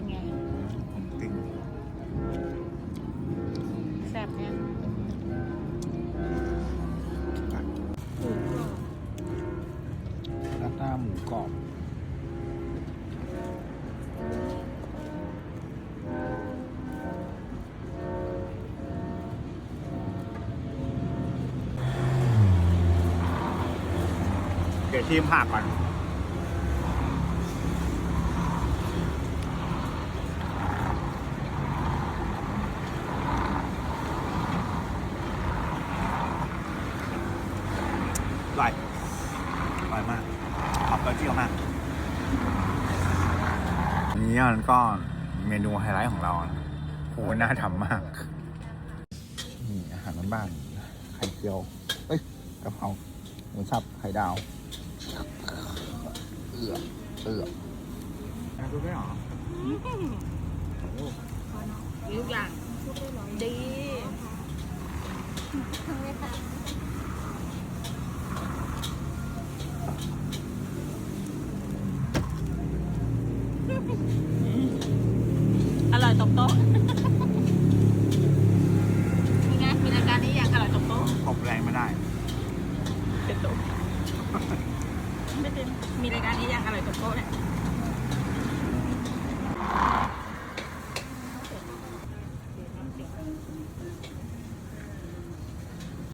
็นไงตึงแซ่บเนี่ยรัหน้าหมูกรอบเดี๋ยวทีมหักก่อน อร่อยมากหอมกระเทียมมากอันนี้มันก็เมนูไฮไลท์ของเรานะโหน่าทำมาก นี่อาหารบ้านๆไข่เจียว เอ้ยกะเพราหมูสับไข่ดาว เอือเอือดูไม่หรอมีทุกอย่างดี อร่อยตบโต๊ะนี่ไงมีรายการนี้อย่างอร่อยตบโต๊ะตบแรงไม่ได้เป็นโต๊ะไม่เป็นมีรายการนี้อย่างอร่อยตบโต๊ะเนี่ย